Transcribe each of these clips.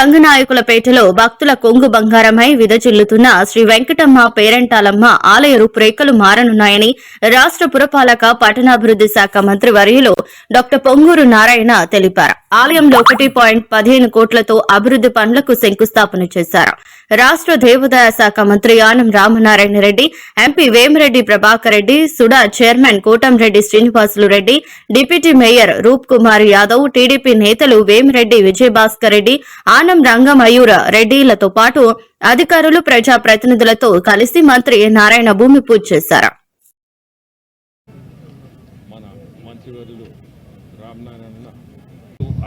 రంగనాయకులపేటలో భక్తుల కొంగు బంగారమై విదజిల్లుతున్న శ్రీ వెంకటమ్మ పేరంటాలమ్మ ఆలయ రూపురేఖలు మారనున్నాయని రాష్ట్ర పురపాలక పట్టణాభివృద్ధి శాఖ మంత్రి వర్యులు డాక్టర్ పొంగూరు నారాయణ తెలిపారు. ఆలయంలో ఒకటి పాయింట్ పదిహేను కోట్లతో అభివృద్ధి పనులకు శంకుస్థాపన చేశారు. రాష్ట్ర దేవాదాయ శాఖ మంత్రి Anam Ramanarayana Reddy MP Vemireddy Prabhakar Reddy SUDA chairman Kotamreddy Srinivasulu Reddy deputy mayor Roop Kumar Yadav TDP నేతలు వేమిరెడ్డి విజయభాస్కర్ రెడ్డి ఆనం రంగమయూర రెడ్డిలతో పాటు అధికారులు ప్రజా ప్రతినిధులతో కలిసి మంత్రి నారాయణ భూమి పూజ చేశారు.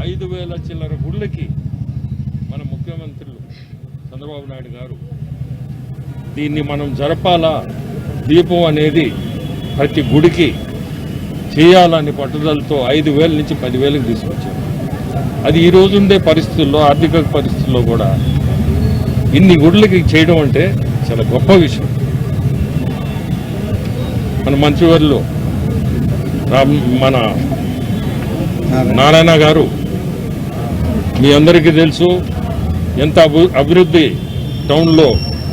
ఐదు వేల చిల్లర గుళ్ళకి మన ముఖ్యమంత్రులు చంద్రబాబు నాయుడు గారు దీన్ని మనం జరపాలా? దీపం అనేది ప్రతి గుడికి చేయాలని పట్టుదలతో ఐదు వేల నుంచి పదివేలకు తీసుకొచ్చారు. అది ఈ రోజుండే పరిస్థితుల్లో ఆర్థిక పరిస్థితుల్లో కూడా ఇన్ని గుడులకి చేయడం అంటే చాలా గొప్ప విషయం. మన మంత్రివర్యులు మన నారాయణ గారు మీ అందరికీ తెలుసు ఎంత అభి అభివృద్ధి టౌన్లో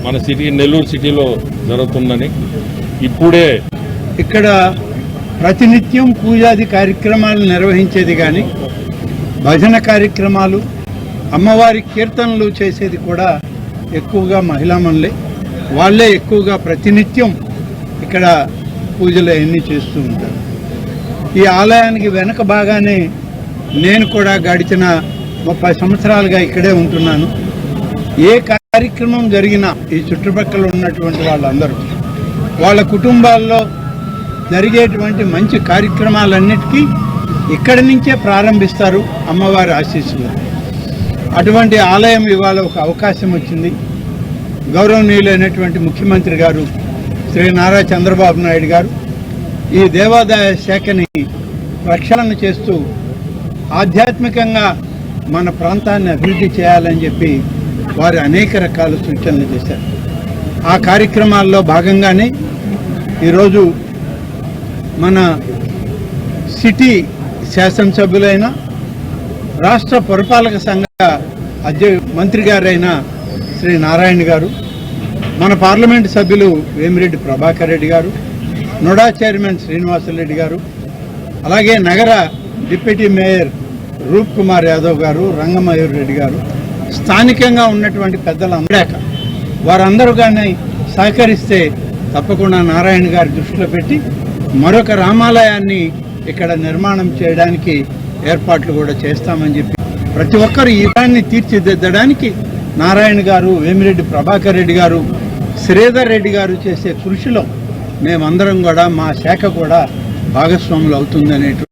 మన సిటీ నెల్లూరు సిటీలో జరుగుతుందని ఇప్పుడే ఇక్కడ ప్రతినిత్యం పూజాది కార్యక్రమాలు నిర్వహించేది కానీ భజన కార్యక్రమాలు అమ్మవారి కీర్తనలు చేసేది కూడా ఎక్కువగా మహిళామణులే వాళ్ళే ఎక్కువగా ప్రతినిత్యం ఇక్కడ పూజలు అవన్నీ చేస్తూ ఉంటారు. ఈ ఆలయానికి వెనక బాగానే నేను కూడా గడిచిన ముప్పై సంవత్సరాలుగా ఇక్కడే ఉంటున్నాను. ఏ కార్యక్రమం జరిగినా ఈ చుట్టుపక్కల ఉన్నటువంటి వాళ్ళందరూ వాళ్ళ కుటుంబాల్లో జరిగేటువంటి మంచి కార్యక్రమాలన్నిటికీ ఇక్కడి నుంచే ప్రారంభిస్తారు అమ్మవారి ఆశీస్సులు. అటువంటి ఆలయం ఇవాళ ఒక అవకాశం వచ్చింది. గౌరవనీయులైనటువంటి ముఖ్యమంత్రి గారు శ్రీ నారా చంద్రబాబు నాయుడు గారు ఈ దేవాదాయ శాఖని ప్రక్షాళన చేస్తూ ఆధ్యాత్మికంగా మన ప్రాంతాన్ని అభివృద్ధి చేయాలని చెప్పి వారు అనేక రకాల సూచనలు చేశారు. ఆ కార్యక్రమాల్లో భాగంగానే ఈరోజు మన సిటీ శాసనసభ్యులైన రాష్ట్ర పురపాలక సంఘ అధ్య మంత్రి గారైన శ్రీ నారాయణ గారు మన పార్లమెంట్ సభ్యులు వేమిరెడ్డి ప్రభాకర్ రెడ్డి గారు నోడా చైర్మన్ శ్రీనివాసరెడ్డి గారు అలాగే నగర డిప్యూటీ మేయర్ రూప్ కుమార్ యాదవ్ గారు రంగమయూర్ రెడ్డి గారు స్థానికంగా ఉన్నటువంటి పెద్దలు అందాక వారందరూ కానీ సహకరిస్తే తప్పకుండా నారాయణ గారి దృష్టిలో పెట్టి మరొక రామాలయాన్ని ఇక్కడ నిర్మాణం చేయడానికి ఏర్పాట్లు కూడా చేస్తామని చెప్పి ప్రతి ఒక్కరు ఈ దాన్ని తీర్చిదిద్దడానికి నారాయణ గారు వేమిరెడ్డి ప్రభాకర్ రెడ్డి గారు శ్రీధర్ రెడ్డి గారు చేసే కృషిలో మేమందరం కూడా మా శాఖ కూడా భాగస్వాములు అవుతుందనేటువంటి